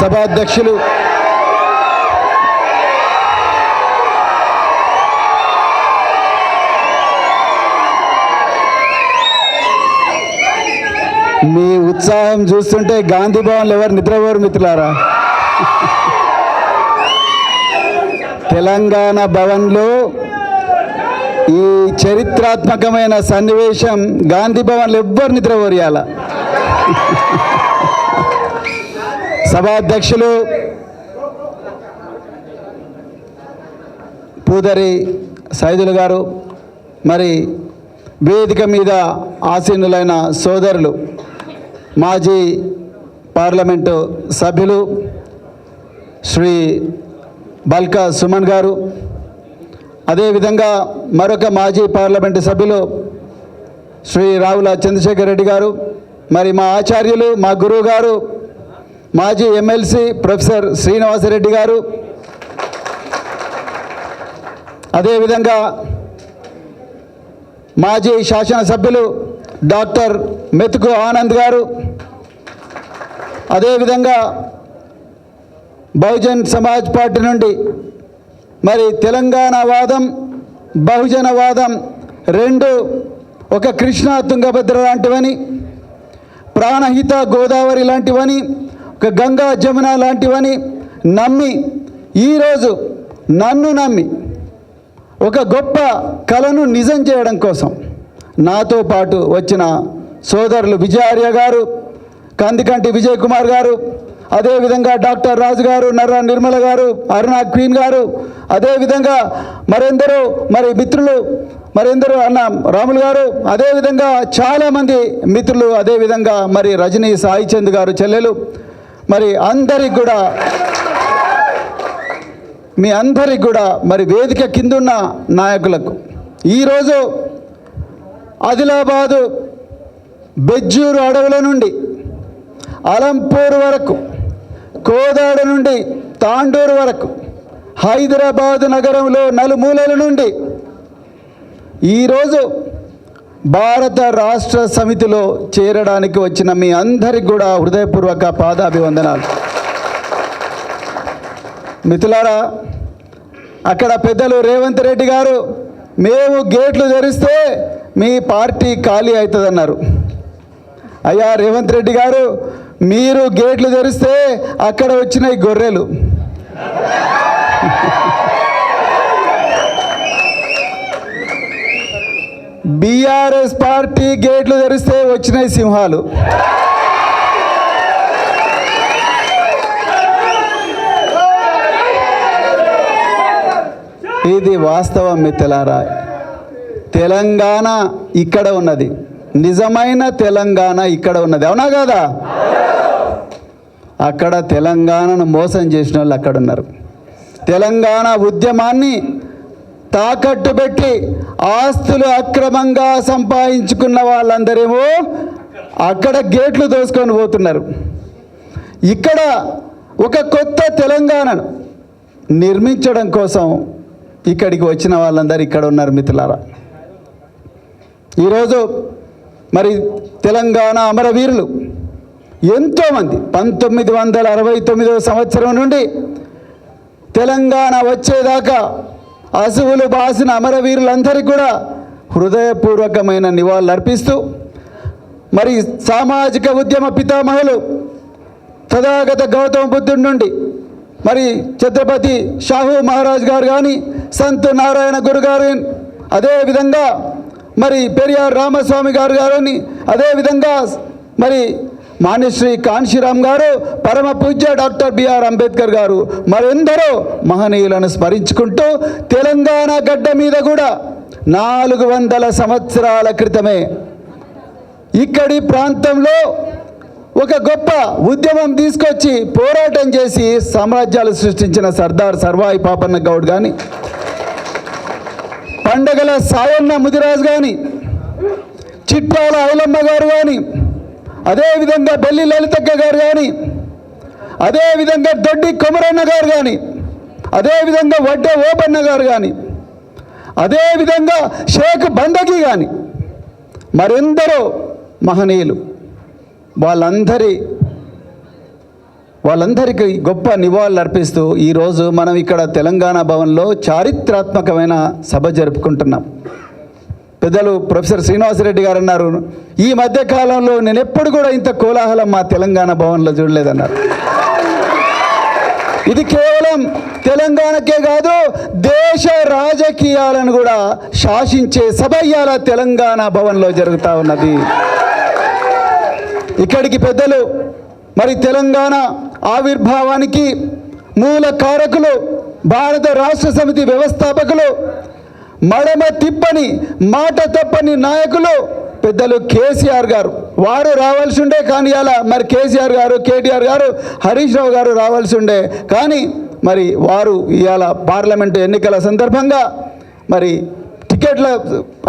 సభాధ్యక్షులు మీ ఉత్సాహం చూస్తుంటే గాంధీ భవన్లో ఎవరు నిద్రపోరు మిత్రులారా? తెలంగాణ భవన్లో ఈ చరిత్రాత్మకమైన సన్నివేశం గాంధీ భవన్లో ఎవ్వరు నిద్రపోరు సభాధ్యక్షులు పూదరి సైదులు గారు మరి వేదిక మీద ఆసీనులైన సోదరులు మాజీ పార్లమెంటు సభ్యులు శ్రీ బల్కా సుమన్ గారు అదేవిధంగా మరొక మాజీ పార్లమెంటు సభ్యులు శ్రీ రావుల చంద్రశేఖర్ రెడ్డి గారు మరి మా ఆచార్యులు మా గురువు గారు మాజీ ఎమ్మెల్సీ ప్రొఫెసర్ శ్రీనివాసరెడ్డి గారు. అదేవిధంగా మాజీ శాసనసభ్యులు డాక్టర్ మెతుకు ఆనంద్ గారు. అదేవిధంగా బహుజన్ సమాజ్ పార్టీ నుండి మరి తెలంగాణ వాదం బహుజన వాదం రెండు ఒక కృష్ణా తుంగభద్ర లాంటివని ప్రాణహిత గోదావరి లాంటివని గంగా జమున లాంటివని నమ్మి ఈరోజు నన్ను నమ్మి ఒక గొప్ప కళను నిజం చేయడం కోసం నాతో పాటు వచ్చిన సోదరులు విజయార్య గారు కందికంటి విజయ్ కుమార్ గారు అదేవిధంగా డాక్టర్ రాజు గారు నర్ర నిర్మల గారు అరుణ క్వీన్ గారు అదేవిధంగా మరెందరో మరి మిత్రులు మరెందరో అన్న రాములు గారు అదేవిధంగా చాలామంది మిత్రులు అదేవిధంగా మరి రజనీ సాయిచంద్ గారు చెల్లెలు మరి అందరికి కూడా మీ అందరికి కూడా మరి వేదిక కిందున్న నాయకులకు ఈరోజు ఆదిలాబాదు బెజ్జూరు అడవుల నుండి అలంపూర్ వరకు కోదాడ నుండి తాండూరు వరకు హైదరాబాదు నగరంలో నలుమూలల నుండి ఈరోజు భారత రాష్ట్ర సమితిలో చేరడానికి వచ్చిన మీ అందరికి కూడా హృదయపూర్వక పాదాభివందనాలు. మిథులారా అక్కడ పెద్దలు రేవంత్ రెడ్డి గారు మేము గేట్లు తెరిస్తే మీ పార్టీ ఖాళీ అవుతుందన్నారు. అయ్యా రేవంత్ రెడ్డి గారు మీరు గేట్లు తెరిస్తే అక్కడ వచ్చినాయి గొర్రెలు. బీఆర్ఎస్ పార్టీ గేట్లు తెరిస్తే వచ్చినాయి సింహాలు. ఇది వాస్తవం మిత్రులారా. తెలంగాణ ఇక్కడ ఉన్నది. నిజమైన తెలంగాణ ఇక్కడ ఉన్నది. అవునా కదా? అక్కడ తెలంగాణను మోసం చేసిన వాళ్ళు అక్కడ ఉన్నారు. తెలంగాణ ఉద్యమాన్ని తాకట్టు పెట్టి ఆస్తులు అక్రమంగా సంపాదించుకున్న వాళ్ళందరేమో అక్కడ గేట్లు దోసుకొని పోతున్నారు. ఇక్కడ ఒక కొత్త తెలంగాణను నిర్మించడం కోసం ఇక్కడికి వచ్చిన వాళ్ళందరూ ఇక్కడ ఉన్నారు మిత్రులారా. ఈరోజు మరి తెలంగాణ అమరవీరులు ఎంతోమంది పంతొమ్మిది వందల అరవై తొమ్మిదవ సంవత్సరం నుండి తెలంగాణ వచ్చేదాకా అసువులు బాసిన అమరవీరులందరికీ కూడా హృదయపూర్వకమైన నివాళులు అర్పిస్తూ మరి సామాజిక ఉద్యమ పితామహులు తథాగత గౌతమ బుద్ధుడి నుండి మరి ఛత్రపతి షాహు మహారాజ్ గారు కానీ సంత్ నారాయణ గురు గారు అదేవిధంగా మరి పెరియార్ రామస్వామి గారు గారని అదేవిధంగా మరి మాన్యశ్రీ కాన్శీరామ్ గారు పరమ పూజ్య డాక్టర్ బిఆర్ అంబేద్కర్ గారు మరెందరో మహనీయులను స్మరించుకుంటూ తెలంగాణ గడ్డ మీద కూడా నాలుగు వందల సంవత్సరాల క్రితమే ఇక్కడి ప్రాంతంలో ఒక గొప్ప ఉద్యమం తీసుకొచ్చి పోరాటం చేసి సామ్రాజ్యాలు సృష్టించిన సర్దార్ సర్వాయి పాపన్న గౌడ్ కానీ పండగల సాయన్న ముదిరాజు కానీ చిట్టాల ఐలమ్మ గారు కానీ అదేవిధంగా బెల్లి లలితక్క గారు కానీ అదేవిధంగా దొడ్డి కొమరన్న గారు కానీ అదేవిధంగా వడ్డే ఓపన్న గారు కానీ అదేవిధంగా షేక్ బందకి కానీ మరెందరో మహనీయులు వాళ్ళందరి వాళ్ళందరికీ గొప్ప నివాళులు అర్పిస్తూ ఈరోజు మనం ఇక్కడ తెలంగాణ భవన్లో చారిత్రాత్మకమైన సభ జరుపుకుంటున్నాం. పెద్దలు ప్రొఫెసర్ శ్రీనివాసరెడ్డి గారు అన్నారు ఈ మధ్య కాలంలో నేను ఎప్పుడు కూడా ఇంత కోలాహలం మా తెలంగాణ భవన్లో చూడలేదన్నారు. ఇది కేవలం తెలంగాణకే కాదు దేశ రాజకీయాలను కూడా శాసించే సభయ్యాల తెలంగాణ భవన్లో జరుగుతూ ఉన్నది. ఇక్కడికి పెద్దలు మరి తెలంగాణ ఆవిర్భావానికి మూల కారకులు భారత రాష్ట్ర సమితి వ్యవస్థాపకులు మడమ తిప్పని మాట తప్పని నాయకులు పెద్దలు కేసీఆర్ గారు. వారు రావాల్సి ఉండే కానీ అలా మరి కేసీఆర్ గారు కేటీఆర్ గారు హరీష్ రావు గారు రావాల్సి ఉండే కానీ మరి వారు ఇవాళ పార్లమెంటు ఎన్నికల సందర్భంగా మరి టికెట్ల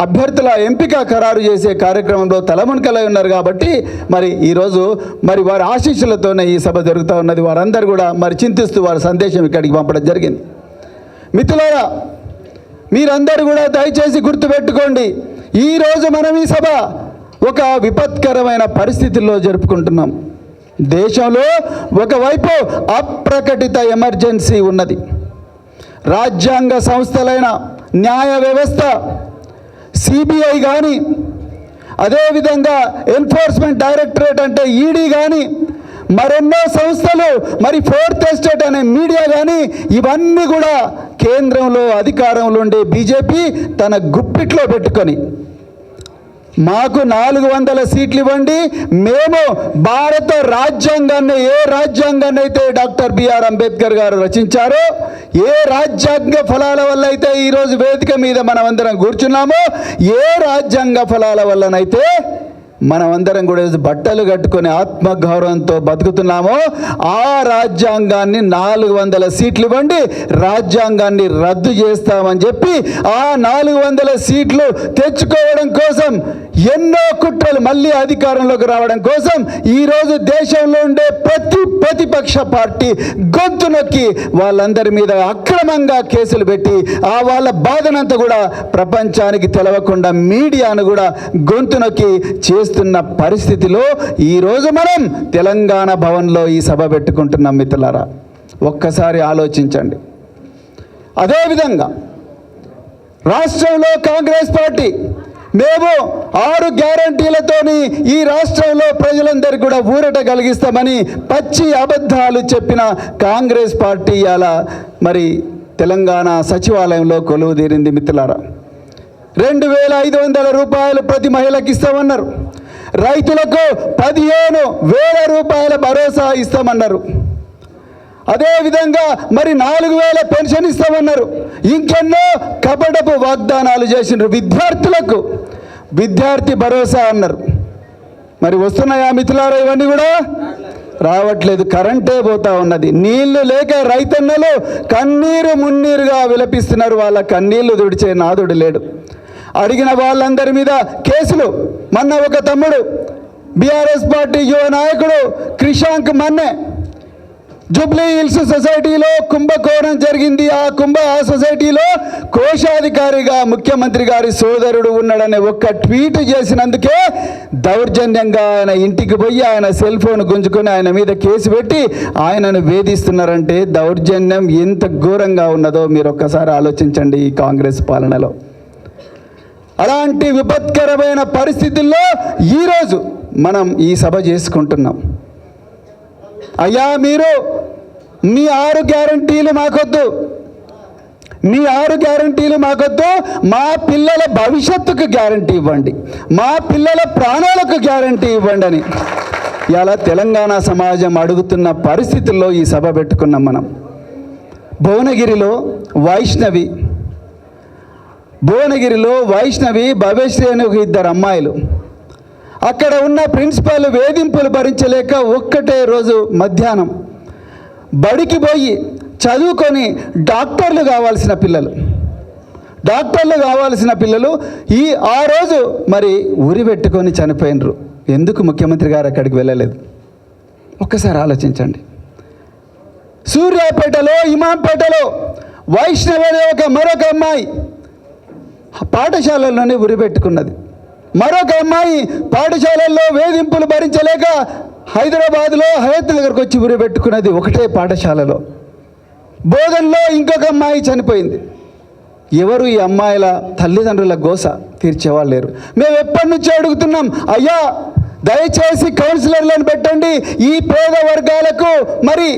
అభ్యర్థుల ఎంపిక ఖరారు చేసే కార్యక్రమంలో తలమునకలై ఉన్నారు కాబట్టి మరి ఈరోజు మరి వారి ఆశీస్సులతోనే ఈ సభ జరుగుతూ ఉన్నది. వారందరూ కూడా మరి చింతిస్తూ వారి సందేశం ఇక్కడికి పంపడం జరిగింది. మిత్రులారా మీరందరూ కూడా దయచేసి గుర్తుపెట్టుకోండి ఈరోజు మనం ఈ సభ ఒక విపత్కరమైన పరిస్థితుల్లో జరుపుకుంటున్నాం. దేశంలో ఒకవైపు అప్రకటిత ఎమర్జెన్సీ ఉన్నది. రాజ్యాంగ సంస్థలైన న్యాయ వ్యవస్థ సిబిఐ కానీ అదేవిధంగా ఎన్ఫోర్స్మెంట్ డైరెక్టరేట్ అంటే ఈడీ కానీ మరెన్నో సంస్థలు మరి ఫోర్త్ ఎస్టేట్ అనే మీడియా కానీ ఇవన్నీ కూడా కేంద్రంలో అధికారంలో ఉండే బీజేపీ తన గుప్పిట్లో పెట్టుకొని మాకు నాలుగు వందల సీట్లు ఇవ్వండి మేము భారత రాజ్యాంగాన్ని ఏ రాజ్యాంగాన్ని అయితే డాక్టర్ బిఆర్ అంబేద్కర్ గారు రచించారో ఏ రాజ్యాంగ ఫలాల వల్ల అయితే ఈరోజు వేదిక మీద మనం అందరం కూర్చున్నామో ఏ రాజ్యాంగ ఫలాల వల్లనైతే మనమందరం కూడా బట్టలు కట్టుకొని ఆత్మగౌరవంతో బతుకుతున్నామో. ఆ రాజ్యాంగాన్ని నాలుగు వందల సీట్లు ఇవ్వండి రాజ్యాంగాన్ని రద్దు చేస్తామని చెప్పి ఆ నాలుగు వందల సీట్లు తెచ్చుకోవడం కోసం ఎన్నో కుట్రలు మళ్ళీ అధికారంలోకి రావడం కోసం ఈరోజు దేశంలో ఉండే ప్రతి ప్రతిపక్ష పార్టీ గొంతు నొక్కి వాళ్ళందరి మీద అక్రమంగా కేసులు పెట్టి ఆ వాళ్ళ బాధనంతా కూడా ప్రపంచానికి తెలవకుండా మీడియాను కూడా గొంతు నొక్కి చేస్తున్న పరిస్థితిలో ఈరోజు మనం తెలంగాణ భవన్లో ఈ సభ పెట్టుకుంటున్నాం మిత్రులారా. ఒక్కసారి ఆలోచించండి. అదేవిధంగా రాష్ట్రంలో కాంగ్రెస్ పార్టీ మేము ఆరు గ్యారంటీలతోని ఈ రాష్ట్రంలో ప్రజలందరికీ కూడా ఊరట కలిగిస్తామని పచ్చి అబద్ధాలు చెప్పిన కాంగ్రెస్ పార్టీ అలా మరి తెలంగాణ సచివాలయంలో కొలువు తీరింది మిత్రులారా. రెండు వేల ఐదు వందల రూపాయలు ప్రతి మహిళకి ఇస్తామన్నారు. రైతులకు పదిహేను వేల రూపాయల భరోసా ఇస్తామన్నారు. అదేవిధంగా మరి నాలుగు వేల పెన్షన్ ఇస్తామన్నారు. ఇంకెన్నో కపటపు వాగ్దానాలు చేసినారు విద్యార్థులకు. విద్యార్థి భరోసా అన్నారు. మరి వస్తున్నాయా మిత్రులారా ఇవన్నీ కూడా? రావట్లేదు కరెంటే పోతా ఉన్నది. నీళ్ళు లేక రైతన్నలు కన్నీరు మున్నీరుగా విలపిస్తున్నారు. వాళ్ళ కన్నీళ్ళు దుడిచే నాదుడు లేడు. అడిగిన వాళ్ళందరి మీద కేసులు. మొన్న ఒక తమ్ముడు బీఆర్ఎస్ పార్టీ యువ నాయకుడు క్రిషాంక్ మన్నే జూబ్లీ హిల్స్ సొసైటీలో కుంభకోణం జరిగింది. ఆ కుంభ ఆ సొసైటీలో కోశాధికారిగా ముఖ్యమంత్రి గారి సోదరుడు ఉన్నాడనే ఒక్క ట్వీట్ చేసినందుకే దౌర్జన్యంగా ఆయన ఇంటికి పోయి ఆయన సెల్ ఫోన్ గుంజుకొని ఆయన మీద కేసు పెట్టి ఆయనను వేధిస్తున్నారంటే దౌర్జన్యం ఎంత ఘోరంగా ఉన్నదో మీరు ఒక్కసారి ఆలోచించండి ఈ కాంగ్రెస్ పాలనలో. అలాంటి విపత్కరమైన పరిస్థితుల్లో ఈరోజు మనం ఈ సభ చేసుకుంటున్నాం. అయ్యా మీరు మీ ఆరు గ్యారంటీలు మాకొద్దు. మీ ఆరు గ్యారంటీలు మాకొద్దు. మా పిల్లల భవిష్యత్తుకు గ్యారంటీ ఇవ్వండి. మా పిల్లల ప్రాణాలకు గ్యారంటీ ఇవ్వండి అని. ఇలా తెలంగాణ సమాజం అడుగుతున్న పరిస్థితుల్లో ఈ సభ పెట్టుకున్నాం మనం. భువనగిరిలో వైష్ణవి భువనగిరిలో వైష్ణవి భవ్యశ్రీ అనే ఒక ఇద్దరు అమ్మాయిలు. అక్కడ ఉన్న ప్రిన్సిపాల్ వేధింపులు భరించలేక ఒక్కటే రోజు మధ్యాహ్నం బడికి పోయి చదువుకొని డాక్టర్లు కావాల్సిన పిల్లలు. డాక్టర్లు కావాల్సిన పిల్లలు ఈ ఆ రోజు మరి ఉరి పెట్టుకొని చనిపోయినరు. ఎందుకు ముఖ్యమంత్రి గారు అక్కడికి వెళ్ళలేదు? ఒక్కసారి ఆలోచించండి. సూర్యాపేటలో ఇమాంపేటలో వైష్ణవి అనే ఒక మరొక అమ్మాయి పాఠశాలల్లోనే ఉరి పెట్టుకున్నది మరొక అమ్మాయి పాఠశాలల్లో వేధింపులు భరించలేక హైదరాబాద్లో హయత్ నగర్కి వచ్చి ఉరిపెట్టుకున్నది ఒకటే పాఠశాలలో. బోధనలో ఇంకొక అమ్మాయి చనిపోయింది. ఎవరు ఈ అమ్మాయిల తల్లిదండ్రుల గోస? తీర్చేవాళ్ళు లేరు. మేము ఎప్పటి నుంచో అడుగుతున్నాం అయ్యా దయచేసి కౌన్సిలర్లను పెట్టండి ఈ పేద వర్గాలకు మరి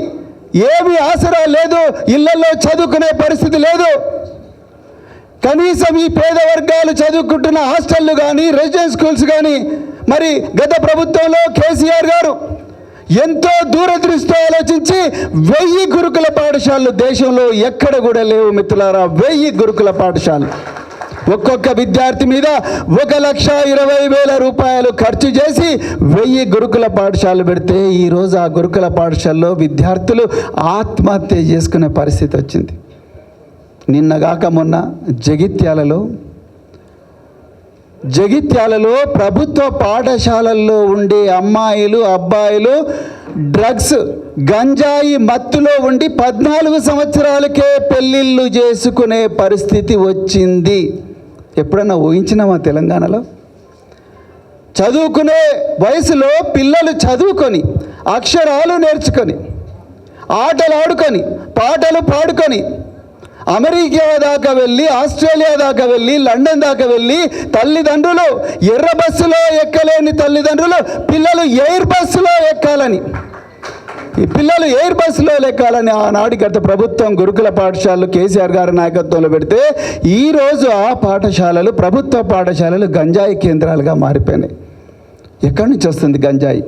ఏమి ఆసరా లేదు ఇళ్ళలో చదువుకునే పరిస్థితి లేదు. కనీసం ఈ పేద వర్గాలు చదువుకుంటున్న హాస్టళ్ళు కానీ రెసిడెన్స్ స్కూల్స్ కానీ మరి గత ప్రభుత్వంలో కేసీఆర్ గారు ఎంతో దూరదృష్టితో ఆలోచించి వెయ్యి గురుకుల పాఠశాలలు దేశంలో ఎక్కడ కూడా లేవు మిత్రులారా వెయ్యి గురుకుల పాఠశాలలు. ఒక్కొక్క విద్యార్థి మీద ఒక లక్ష ఇరవై వేల రూపాయలు ఖర్చు చేసి వెయ్యి గురుకుల పాఠశాలలు పెడితే ఈరోజు ఆ గురుకుల పాఠశాలలో విద్యార్థులు ఆత్మహత్య చేసుకునే పరిస్థితి వచ్చింది. నిన్నగాక మొన్న జగిత్యాలలో జగిత్యాలలో ప్రభుత్వ పాఠశాలల్లో ఉండే అమ్మాయిలు అబ్బాయిలు డ్రగ్స్ గంజాయి మత్తులో ఉండి పద్నాలుగు సంవత్సరాలకే పెళ్ళిళ్ళు చేసుకునే పరిస్థితి వచ్చింది. ఎప్పుడన్నా ఊహించినామా తెలంగాణలో? చదువుకునే వయసులో పిల్లలు చదువుకొని అక్షరాలు నేర్చుకొని ఆటలు ఆడుకొని పాటలు పాడుకొని అమెరికా దాకా వెళ్ళి ఆస్ట్రేలియా దాకా వెళ్ళి లండన్ దాకా వెళ్ళి తల్లిదండ్రులు ఎర్ర బస్సులో ఎక్కలేని తల్లిదండ్రులు పిల్లలు ఎయిర్ బస్సులో ఎక్కాలని. ఈ పిల్లలు ఎయిర్ బస్సులో ఎక్కాలని ఆనాడు గత ప్రభుత్వం గురుకుల పాఠశాలలు కేసీఆర్ గారి నాయకత్వంలో పెడితే ఈరోజు ఆ పాఠశాలలు ప్రభుత్వ పాఠశాలలు గంజాయి కేంద్రాలుగా మారిపోయినాయి. ఎక్కడి నుంచి వస్తుంది గంజాయి?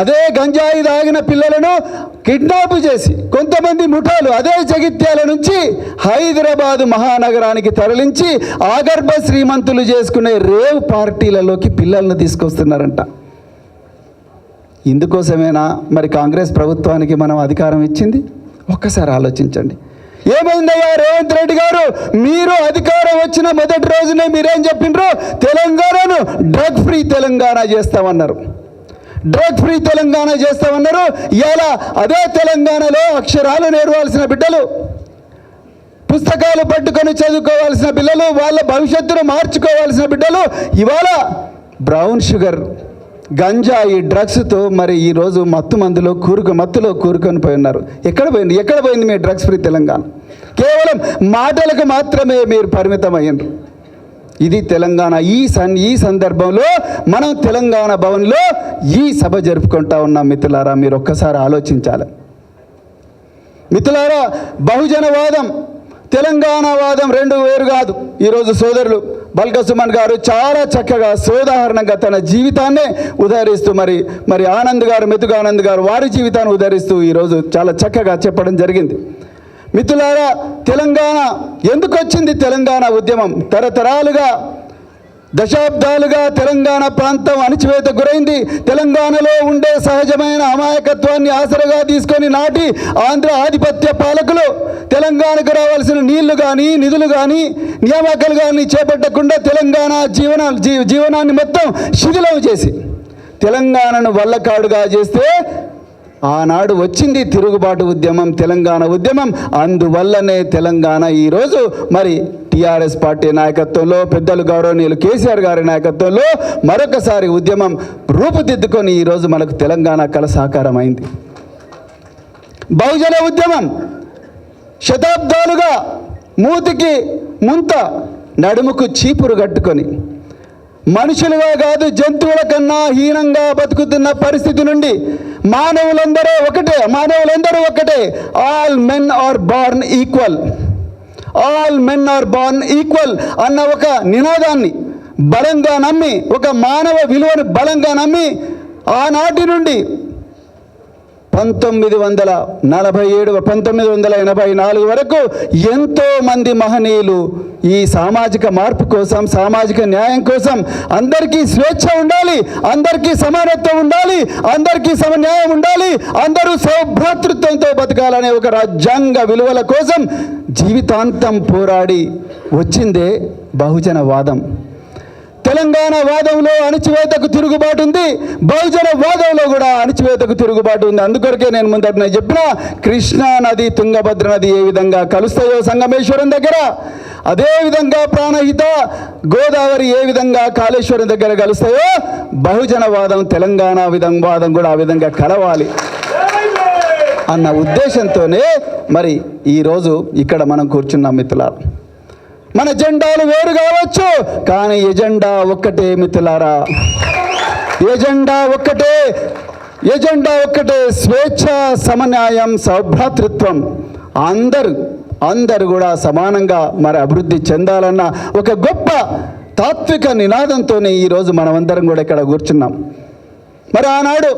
అదే గంజాయి తాగిన పిల్లలను కిడ్నాప్ చేసి కొంతమంది ముఠాలు అదే జగిత్యాల నుంచి హైదరాబాదు మహానగరానికి తరలించి ఆగర్భ శ్రీమంతులు చేసుకునే రేవ్ పార్టీలలోకి పిల్లలను తీసుకొస్తున్నారంట. ఇందుకోసమేనా మరి కాంగ్రెస్ ప్రభుత్వానికి మనం అధికారం ఇచ్చింది? ఒక్కసారి ఆలోచించండి. ఏమైందయ్యా రేవంత్ రెడ్డి గారు? మీరు అధికారం వచ్చిన మొదటి రోజునే మీరేం చెప్పిండ్రు? తెలంగాణను డ్రగ్ ఫ్రీ తెలంగాణ చేస్తామన్నారు. డ్రగ్ ఫ్రీ తెలంగాణ చేస్తామన్నారు ఇవాళ అదే తెలంగాణలో అక్షరాలు నేర్వాల్సిన బిడ్డలు పుస్తకాలు పట్టుకొని చదువుకోవాల్సిన పిల్లలు వాళ్ళ భవిష్యత్తును మార్చుకోవాల్సిన బిడ్డలు ఇవాళ బ్రౌన్ షుగర్ గంజాయి డ్రగ్స్తో మరి ఈరోజు మత్తు మందులో కూరుకు మత్తులో కూరుకొని పోయి ఉన్నారు. ఎక్కడ పోయింది? ఎక్కడ పోయింది మీ డ్రగ్స్ ఫ్రీ తెలంగాణ? కేవలం మాటలకు మాత్రమే మీరు పరిమితమయ్యారు ఇది తెలంగాణ. ఈ సన్ ఈ సందర్భంలో మనం తెలంగాణ భవన్లో ఈ సభ జరుపుకుంటా ఉన్నాం మిత్రులారా మీరు ఒక్కసారి ఆలోచించాలి. మిత్రులారా బహుజనవాదం తెలంగాణవాదం రెండు వేరు కాదు. ఈరోజు సోదరులు బల్క సుమన్ గారు చాలా చక్కగా సోదాహరణంగా తన జీవితాన్నే ఉదహరిస్తూ మరి మరి ఆనంద్ గారు మెతుకు ఆనంద్ గారు వారి జీవితాన్ని ఉదహరిస్తూ ఈరోజు చాలా చక్కగా చెప్పడం జరిగింది. మిత్రులారా తెలంగాణ ఎందుకు వచ్చింది తెలంగాణ ఉద్యమం? తరతరాలుగా దశాబ్దాలుగా తెలంగాణ ప్రాంతం అణిచివేత గురైంది. తెలంగాణలో ఉండే సహజమైన అమాయకత్వాన్ని ఆసరగా తీసుకొని నాటి ఆంధ్ర ఆధిపత్య పాలకులు తెలంగాణకు రావాల్సిన నీళ్ళు కానీ నిధులు కానీ నియామకాలు కానీ చేపట్టకుండా తెలంగాణ జీవన జీవనాన్ని మొత్తం శిథిలం చేసి తెలంగాణను వల్లకాడుగా చేస్తే ఆనాడు వచ్చింది తిరుగుబాటు ఉద్యమం తెలంగాణ ఉద్యమం. అందువల్లనే తెలంగాణ ఈరోజు మరి టీఆర్ఎస్ పార్టీ నాయకత్వంలో పెద్దలు గౌరవనీయులు కేసీఆర్ గారి నాయకత్వంలో మరొకసారి ఉద్యమం రూపుదిద్దుకొని ఈరోజు మనకు తెలంగాణ కళ సాకారం అయింది బహుజన ఉద్యమం శతాబ్దాలుగా మూతికి ముంత నడుముకు చీపురు కట్టుకొని మనుషులుగా కాదు జంతువుల కన్నా హీనంగా బతుకుతున్న పరిస్థితి నుండి మానవులందరూ ఒకటే మానవులందరూ ఒకటే. All men are born equal all men are born equal అన్న ఒక నినాదాన్ని బలంగా నమ్మి ఒక మానవ విలువను బలంగా నమ్మి ఆనాటి నుండి పంతొమ్మిది వందల నలభై ఏడు పంతొమ్మిది వందల ఎనభై నాలుగు వరకు ఎంతో మంది మహనీయులు ఈ సామాజిక మార్పు కోసం సామాజిక న్యాయం కోసం అందరికీ స్వేచ్ఛ ఉండాలి అందరికీ సమానత్వం ఉండాలి అందరికీ సమన్యాయం ఉండాలి అందరూ సౌభ్రాతృత్వంతో బతకాలనే ఒక రాజ్యాంగ విలువల కోసం జీవితాంతం పోరాడి వచ్చిందే బహుజన వాదం తెలంగాణ వాదంలో అణచివేతకు తిరుగుబాటు ఉంది. బహుజన వాదంలో కూడా అణచివేతకు తిరుగుబాటు ఉంది. అందుకొరకే నేను ముందట చెప్పిన కృష్ణా నది తుంగభద్ర నది ఏ విధంగా కలుస్తాయో సంగమేశ్వరం దగ్గర. అదేవిధంగా ప్రాణహిత గోదావరి ఏ విధంగా కాళేశ్వరం దగ్గర కలుస్తాయో బహుజనవాదం తెలంగాణ విధం వాదం కూడా ఆ విధంగా కలవాలి అన్న ఉద్దేశంతోనే మరి ఈరోజు ఇక్కడ మనం కూర్చున్నాం మిత్రులారా. మన జెండాలు వేరు కావచ్చు కానీ ఎజెండా ఒక్కటే మిత్రులారా. ఎజెండా ఒక్కటే ఎజెండా ఒక్కటే స్వేచ్ఛ సమన్యాయం సౌభ్రాతృత్వం. అందరు అందరు కూడా సమానంగా మరి అభివృద్ధి చెందాలన్న ఒక గొప్ప తాత్విక నినాదంతోనే ఈరోజు మనమందరం కూడా ఇక్కడ కూర్చున్నాం. మరి ఆనాడు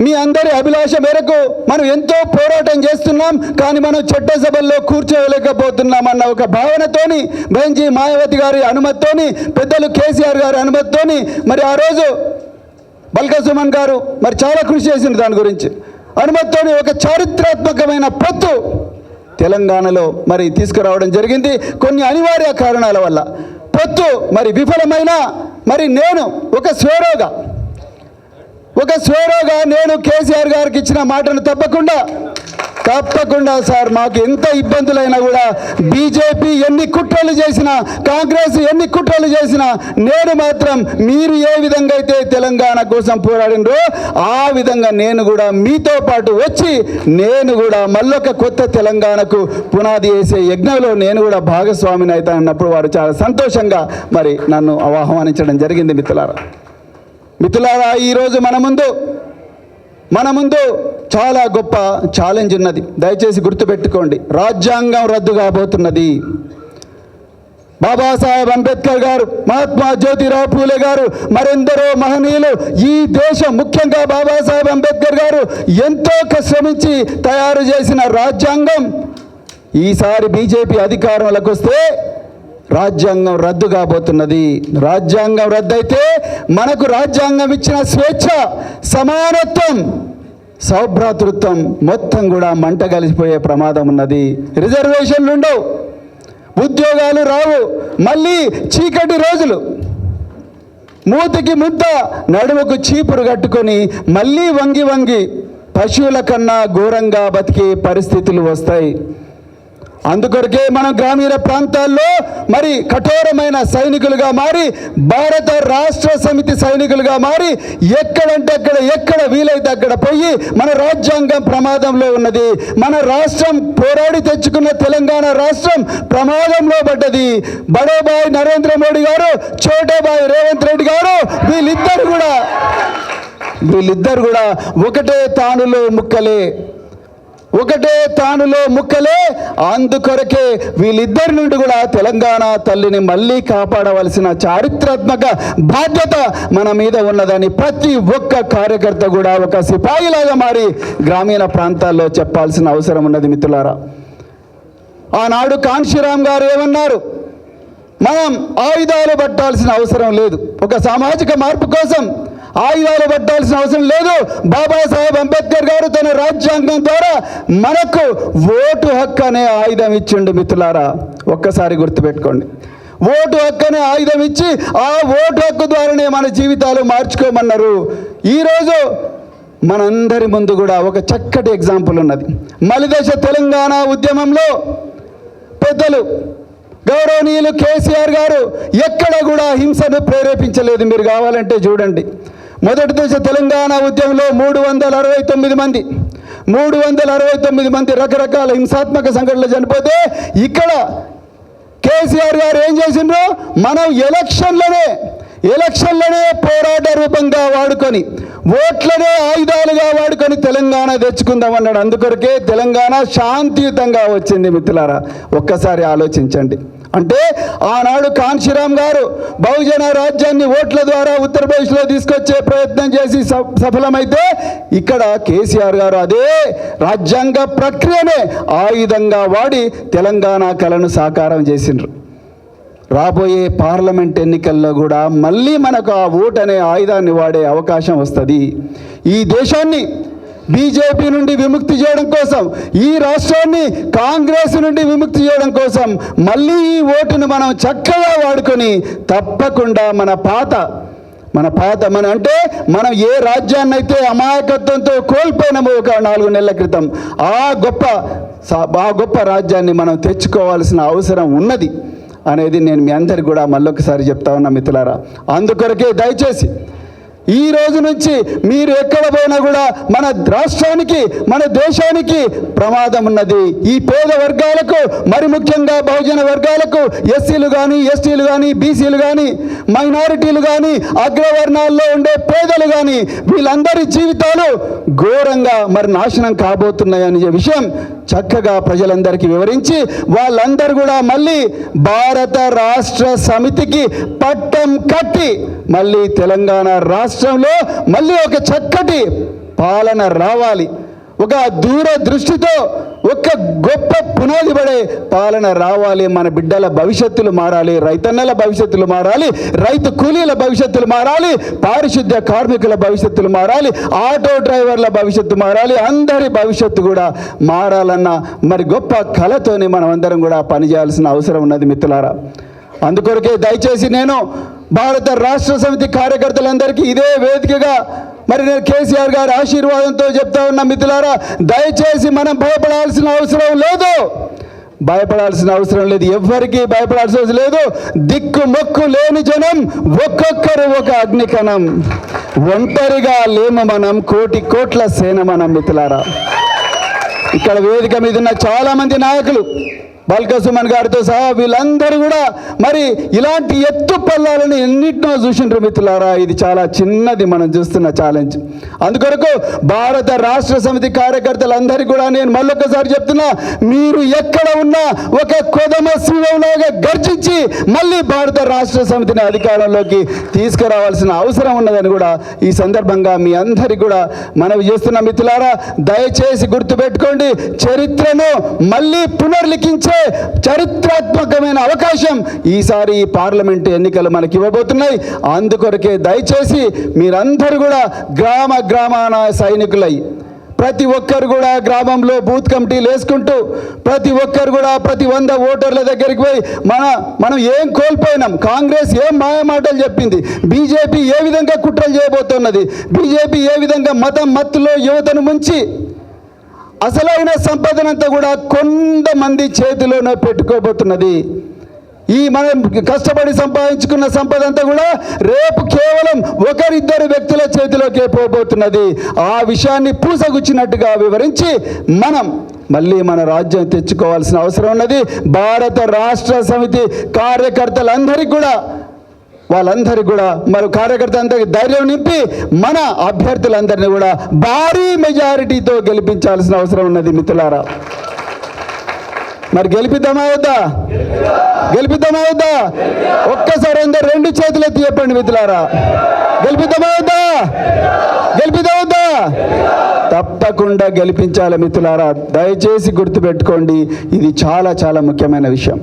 మీ అందరి అభిలాష మేరకు మనం ఎంతో పోరాటం చేస్తున్నాం కానీ మనం చట్టసభల్లో కూర్చోలేకపోతున్నామన్న ఒక భావనతోని బెంజీ మాయావతి గారి అనుమతితోని పెద్దలు కేసీఆర్ గారి అనుమతితోని మరి ఆ రోజు బల్క సుమన్ గారు మరి చాలా కృషి చేసింది దాని గురించి. అనుమతితోని ఒక చారిత్రాత్మకమైన పొత్తు తెలంగాణలో మరి తీసుకురావడం జరిగింది. కొన్ని అనివార్య కారణాల వల్ల పొత్తు మరి విఫలమైన మరి నేను ఒక స్వేరోగా ఒక స్వేరోగా నేను కేసీఆర్ గారికి ఇచ్చిన మాటను తప్పకుండా తప్పకుండా సార్ మాకు ఎంత ఇబ్బందులైనా కూడా బీజేపీ ఎన్ని కుట్రలు చేసినా కాంగ్రెస్ ఎన్ని కుట్రలు చేసినా నేను మాత్రం మీరు ఏ విధంగా అయితే తెలంగాణ కోసం పోరాడినరో ఆ విధంగా నేను కూడా మీతో పాటు వచ్చి నేను కూడా మళ్ళొక కొత్త తెలంగాణకు పునాది వేసే యజ్ఞంలో నేను కూడా భాగస్వామిని అయితే అన్నప్పుడు వారు చాలా సంతోషంగా మరి నన్ను ఆహ్వానించడం జరిగింది మిత్రులారా. మిథులారా ఈరోజు మన ముందు మన ముందు చాలా గొప్ప ఛాలెంజ్ ఉన్నది. దయచేసి గుర్తుపెట్టుకోండి రాజ్యాంగం రద్దు కాబోతున్నది. బాబాసాహెబ్ అంబేద్కర్ గారు మహాత్మా జ్యోతిరావు పూలే గారు మరెందరో మహనీయులు ఈ దేశం ముఖ్యంగా బాబాసాహెబ్ అంబేద్కర్ గారు ఎంతో శ్రమించి తయారు చేసిన రాజ్యాంగం. ఈసారి బీజేపీ అధికారంలోకి వస్తే రాజ్యాంగం రద్దు కాబోతున్నది. రాజ్యాంగం రద్దయితే మనకు రాజ్యాంగం ఇచ్చిన స్వేచ్ఛ సమానత్వం సౌభ్రాతృత్వం మొత్తం కూడా మంట కలిసిపోయే ప్రమాదం ఉన్నది. రిజర్వేషన్లు ఉండవు. ఉద్యోగాలు రావు. మళ్ళీ చీకటి రోజులు. మూతికి ముద్ద నడుముకు చీపురు కట్టుకొని మళ్ళీ వంగి వంగి పశువుల కన్నా ఘోరంగా బతికే పరిస్థితులు వస్తాయి. అందుకొరకే మనం గ్రామీణ ప్రాంతాల్లో మరి కఠోరమైన సైనికులుగా మారి భారత రాష్ట్ర సమితి సైనికులుగా మారి ఎక్కడంటే అక్కడ ఎక్కడ వీలైతే అక్కడ పోయి మన రాజ్యాంగం ప్రమాదంలో ఉన్నది. మన రాష్ట్రం పోరాడి తెచ్చుకున్న తెలంగాణ రాష్ట్రం ప్రమాదంలో పడ్డది. బడోబాయ్ నరేంద్ర మోడీ గారు చోటాబాయ్ రేవంత్ రెడ్డి గారు వీళ్ళిద్దరు కూడా వీళ్ళిద్దరు కూడా ఒకటే తానులో ముక్కలే. ఒకటే తానులో ముక్కలే అందుకొరకే వీళ్ళిద్దరి నుండి కూడా తెలంగాణ తల్లిని మళ్ళీ కాపాడవలసిన చారిత్రాత్మక బాధ్యత మన మీద ఉన్నదని ప్రతి ఒక్క కార్యకర్త కూడా ఒక సిపాయిలాగా మారి గ్రామీణ ప్రాంతాల్లో చెప్పాల్సిన అవసరం ఉన్నది మిత్రులారా. ఆనాడు కాంశీరామ్ గారు ఏమన్నారు? మనం ఆయుధాలు పట్టాల్సిన అవసరం లేదు. ఒక సామాజిక మార్పు కోసం ఆయుధాలు పట్టాల్సిన అవసరం లేదు. బాబాసాహెబ్ అంబేద్కర్ గారు తన రాజ్యాంగం ద్వారా మనకు ఓటు హక్కు అనే ఆయుధం ఇచ్చిండు మిత్రులారా ఒక్కసారి గుర్తుపెట్టుకోండి. ఓటు హక్కు అనే ఆయుధం ఇచ్చి ఆ ఓటు హక్కు ద్వారానే మన జీవితాలు మార్చుకోమన్నారు. ఈరోజు మనందరి ముందు కూడా ఒక చక్కటి ఎగ్జాంపుల్ ఉన్నది. మలిదశ తెలంగాణ ఉద్యమంలో పెద్దలు గౌరవనీయులు కేసీఆర్ గారు ఎక్కడ కూడా హింసను ప్రేరేపించలేదు. మీరు కావాలంటే చూడండి. మొదటి దశ తెలంగాణ ఉద్యమంలో మూడు వందల అరవై తొమ్మిది మంది మూడు వందల అరవై తొమ్మిది మంది రకరకాల హింసాత్మక సంఘటనలు చనిపోతే ఇక్కడ కేసీఆర్ గారు ఏం చేసిండ్రు? మనం ఎలక్షన్లనే ఎలక్షన్లనే పోరాట రూపంగా వాడుకొని ఓట్లనే ఆయుధాలుగా వాడుకొని తెలంగాణ తెచ్చుకుందాం అన్నాడు. అందుకొరకే తెలంగాణ శాంతియుతంగా వచ్చింది మిత్రులారా ఒక్కసారి ఆలోచించండి. అంటే ఆనాడు కాంశీరామ్ గారు బహుజన రాజ్యాన్ని ఓట్ల ద్వారా ఉత్తరప్రదేశ్లో తీసుకొచ్చే ప్రయత్నం చేసి సఫలమైతే ఇక్కడ కేసీఆర్ గారు అదే రాజ్యాంగ ప్రక్రియనే ఆయుధంగా వాడి తెలంగాణ కళను సాకారం చేసిండ్రు. రాబోయే పార్లమెంట్ ఎన్నికల్లో కూడా మళ్ళీ మనకు ఆ ఓట్ అనే ఆయుధాన్ని వాడే అవకాశం వస్తుంది. ఈ దేశాన్ని బీజేపీ నుండి విముక్తి చేయడం కోసం ఈ రాష్ట్రాన్ని కాంగ్రెస్ నుండి విముక్తి చేయడం కోసం మళ్ళీ ఈ ఓటును మనం చక్కగా వాడుకొని తప్పకుండా మన పాత మన పాత మన అంటే మనం ఏ రాజ్యాన్ని అయితే అమాయకత్వంతో కోల్పోయినామో ఒక నాలుగు నెలల క్రితం ఆ గొప్ప ఆ గొప్ప రాజ్యాన్ని మనం తెచ్చుకోవాల్సిన అవసరం ఉన్నది అనేది నేను మీ అందరికి కూడా మళ్ళొకసారి చెప్తా ఉన్నా మిత్రులారా. అందుకొరకే దయచేసి ఈ రోజు నుంచి మీరు ఎక్కడ పోయినా కూడా మన రాష్ట్రానికి మన దేశానికి ప్రమాదం ఉన్నది. ఈ పేద వర్గాలకు మరి ముఖ్యంగా బహుజన వర్గాలకు ఎస్సీలు కానీ ఎస్టీలు కానీ బీసీలు కానీ మైనారిటీలు కానీ అగ్రవర్ణాల్లో ఉండే పేదలు కానీ వీళ్ళందరి జీవితాలు ఘోరంగా మరి నాశనం కాబోతున్నాయనే విషయం చక్కగా ప్రజలందరికీ వివరించి వాళ్ళందరూ కూడా మళ్ళీ భారత రాష్ట్ర సమితికి పట్టం కట్టి మళ్ళీ తెలంగాణ రాష్ట్రంలో మళ్ళీ ఒక చక్కటి పాలన రావాలి. ఒక దూర దృష్టితో ఒక గొప్ప పునాది పడే పాలన రావాలి. మన బిడ్డల భవిష్యత్తులు మారాలి. రైతన్నల భవిష్యత్తులు మారాలి. రైతు కూలీల భవిష్యత్తులు మారాలి. పారిశుద్ధ్య కార్మికుల భవిష్యత్తులు మారాలి. ఆటో డ్రైవర్ల భవిష్యత్తు మారాలి. అందరి భవిష్యత్తు కూడా మారాలన్న మరి గొప్ప కళతోనే మనం అందరం కూడా పనిచేయాల్సిన అవసరం ఉన్నది మిత్రులారా. అందుకొరకే దయచేసి నేను భారత రాష్ట్ర సమితి కార్యకర్తలందరికీ ఇదే వేదికగా మరి నేను కేసీఆర్ గారి ఆశీర్వాదంతో చెప్తా ఉన్న మిత్రులారా దయచేసి మనం భయపడాల్సిన అవసరం లేదు. భయపడాల్సిన అవసరం లేదు. ఎవ్వరికీ భయపడాల్సిన అవసరం లేదు. దిక్కు మొక్కు లేని జనం ఒక్కొక్కరు ఒక అగ్నికణం. ఒంటరిగా లేము మనం కోటి కోట్ల సేన మనం మిత్రులారా. ఇక్కడ వేదిక మీద ఉన్న చాలామంది నాయకులు బల్కసుమన్ గారితో సహా వీళ్ళందరూ కూడా మరి ఇలాంటి ఎత్తు పల్లాలను ఎన్నిటినో చూసిండ్రు మిత్రులారా. ఇది చాలా చిన్నది మనం చూస్తున్న ఛాలెంజ్ అందుకొరకు భారత రాష్ట్ర సమితి కార్యకర్తలందరికీ కూడా నేను మళ్ళొక్కసారి చెప్తున్నా మీరు ఎక్కడ ఉన్నా ఒక కొదమ సింహంలాగా గర్జించి మళ్ళీ భారత రాష్ట్ర సమితిని అధికారంలోకి తీసుకురావాల్సిన అవసరం ఉన్నదని కూడా ఈ సందర్భంగా మీ అందరికీ కూడా మనవి చేస్తున్న మిత్రులారా. దయచేసి గుర్తుపెట్టుకోండి చరిత్రను మళ్ళీ పునర్లిఖించే చరిత్రాత్మకమైన అవకాశం ఈసారి ఈ పార్లమెంటు ఎన్నికలు మనకి ఇవ్వబోతున్నాయి. అందుకొరకే దయచేసి మీరందరూ కూడా గ్రామ గ్రామాన సైనికులై ప్రతి ఒక్కరు కూడా గ్రామంలో బూత్ కమిటీలు వేసుకుంటూ ప్రతి ఒక్కరు కూడా ప్రతి వంద ఓటర్ల దగ్గరికి పోయి మన మనం ఏం కోల్పోయినాం? కాంగ్రెస్ ఏం మాయమాటలు చెప్పింది? బీజేపీ ఏ విధంగా కుట్రలు చేయబోతున్నది? బీజేపీ ఏ విధంగా మతం మత్తులో యువతను ముంచి అసలైన సంపదనంతా కూడా కొంతమంది చేతిలోనే పెట్టుకోబోతున్నది. ఈ మనం కష్టపడి సంపాదించుకున్న సంపద అంతా కూడా రేపు కేవలం ఒకరిద్దరు వ్యక్తుల చేతిలోకే పోబోతున్నది. ఆ విషయాన్ని పూసగుచ్చినట్టుగా వివరించి మనం మళ్ళీ మన రాజ్యం తెచ్చుకోవాల్సిన అవసరం ఉన్నది. భారత రాష్ట్ర సమితి కార్యకర్తలందరికీ కూడా వాళ్ళందరికీ కూడా మరి కార్యకర్తలందరికీ ధైర్యం నింపి మన అభ్యర్థులందరినీ కూడా భారీ మెజారిటీతో గెలిపించాల్సిన అవసరం ఉన్నది మిత్రులారా. మరి గెలిపిద్దామా వద్దా? గెలిపిద్దామా వద్దా? ఒక్కసారి అందరు రెండు చేతులు ఎత్తి చెప్పండి మిత్రులారా. గెలిపిద్దామా వద్దా? గెలిపిద్దాం వద్దా? తప్పకుండా గెలిపించాలి మిత్రులారా. దయచేసి గుర్తుపెట్టుకోండి ఇది చాలా చాలా ముఖ్యమైన విషయం.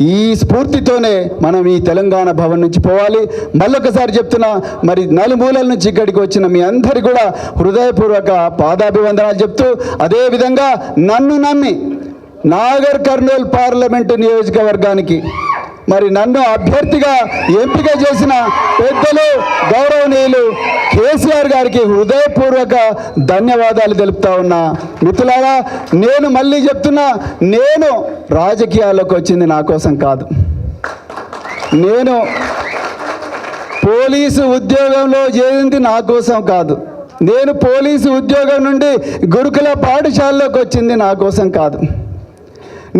ఈ స్ఫూర్తితోనే మనం ఈ తెలంగాణ భవన్ నుంచి పోవాలి. మళ్ళొకసారి చెప్తున్నా మరి నలుమూలల నుంచి ఇక్కడికి వచ్చిన మీ అందరి కూడా హృదయపూర్వక పాదాభివందనాలు చెప్తూ అదేవిధంగా నన్ను నమ్మి నాగర్ కర్నూల్ పార్లమెంటు నియోజకవర్గానికి మరి నన్ను అభ్యర్థిగా ఎంపిక చేసిన పెద్దలు గౌరవనీయులు కేసీఆర్ గారికి హృదయపూర్వక ధన్యవాదాలు తెలుపుతా ఉన్నా. మిత్రులారా నేను మళ్ళీ చెప్తున్నా నేను రాజకీయాల్లోకి వచ్చింది నా కోసం కాదు. నేను పోలీసు ఉద్యోగంలో చేరింది నా కోసం కాదు. నేను పోలీసు ఉద్యోగం నుండి గురుకుల పాఠశాలలోకి వచ్చింది నా కోసం కాదు.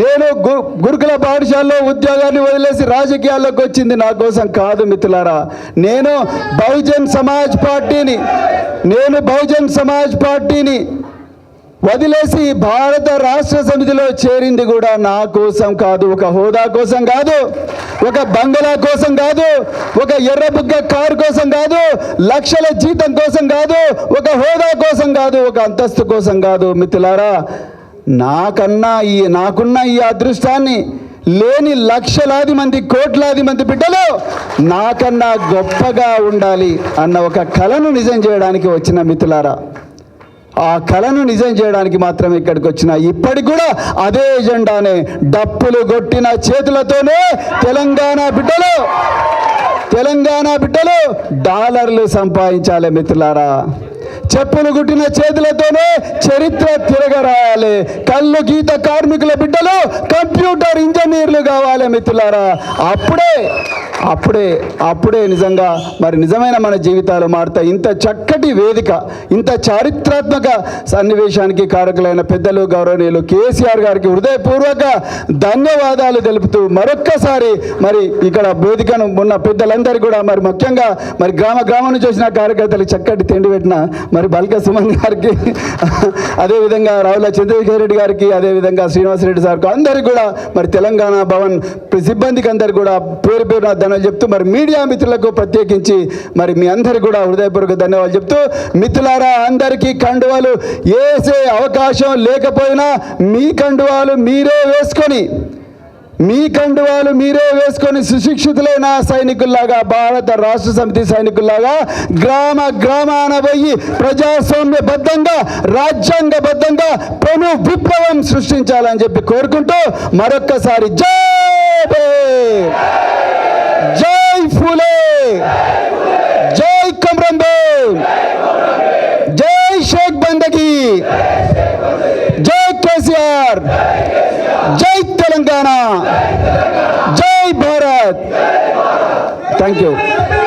నేను గు గురుకుల పాఠశాలలో ఉద్యోగాన్ని వదిలేసి రాజకీయాల్లోకి వచ్చింది నా కోసం కాదు మిత్రులారా. నేను బహుజన్ సమాజ్ పార్టీని నేను బహుజన్ సమాజ్ పార్టీని వదిలేసి భారత రాష్ట్ర సమితిలో చేరింది కూడా నా కోసం కాదు. ఒక హోదా కోసం కాదు ఒక బంగళా కోసం కాదు ఒక ఎర్రబుగ్గ కారు కోసం కాదు లక్షల జీతం కోసం కాదు ఒక హోదా కోసం కాదు ఒక అంతస్తు కోసం కాదు మిత్రులారా. నాకన్నా ఈ నాకున్న ఈ అదృష్టాన్ని లేని లక్షలాది మంది కోట్లాది మంది బిడ్డలు నాకన్నా గొప్పగా ఉండాలి అన్న ఒక కళను నిజం చేయడానికి వచ్చిన మిత్రులారా. ఆ కళను నిజం చేయడానికి మాత్రమే ఇక్కడికి వచ్చిన ఇప్పటికి కూడా అదే ఎజెండానే డప్పులు కొట్టిన చేతులతోనే తెలంగాణ బిడ్డలు తెలంగాణ బిడ్డలు డాలర్లు సంపాదించాలి మిత్రులారా. చెప్పులు గుట్టిన చేతులతోనే చరిత్ర తిరగరాయాలి. కళ్ళు గీత కార్మికుల బిడ్డలు కంప్యూటర్ ఇంజనీర్లు కావాలి మిత్రులారా. అప్పుడే అప్పుడే అప్పుడే నిజంగా మరి నిజమైన మన జీవితాలు మారుతాయి. ఇంత చక్కటి వేదిక ఇంత చారిత్రాత్మక సన్నివేశానికి కారకులైన పెద్దలు గౌరవనీయులు కేసీఆర్ గారికి హృదయపూర్వక ధన్యవాదాలు తెలుపుతూ మరొక్కసారి మరి ఇక్కడ వేదికను ఉన్న పెద్దలందరికీ కూడా మరి ముఖ్యంగా మరి గ్రామ గ్రామం నుంచి వచ్చిన కార్యకర్తలు చక్కటి తిండి పెట్టిన మరి బల్క సుమన్ గారికి అదేవిధంగా రావుల చంద్రశేఖర్ రెడ్డి గారికి అదేవిధంగా శ్రీనివాసరెడ్డి సార్కు అందరికీ కూడా మరి తెలంగాణ భవన్ సిబ్బందికి అందరికి కూడా పేరు పేరు ధనాలు చెప్తూ మరి మీడియా మిత్రులకు ప్రత్యేకించి మరి మీ అందరికి కూడా హృదయపూర్వక ధన్యవాదాలు చెప్తూ మిత్రులారా అందరికీ కండువాలు వేసే అవకాశం లేకపోయినా మీ కండువాలు మీరే వేసుకొని మీ కండువాలు మీరే వేసుకొని సుశిక్షితులైన సైనికుల్లాగా భారత రాష్ట్ర సమితి సైనికుల్లాగా గ్రామ గ్రామాన పోయి ప్రజాస్వామ్యబద్ధంగా రాజ్యాంగబద్ధంగా పెను విప్లవం సృష్టించాలని చెప్పి కోరుకుంటూ మరొక్కసారి జై జై ఫూలే! జై కమ్రంబే జై షేక్ బందగి జై కేసీఆర్! జై తెలంగాణ. జై భారత్. Thank you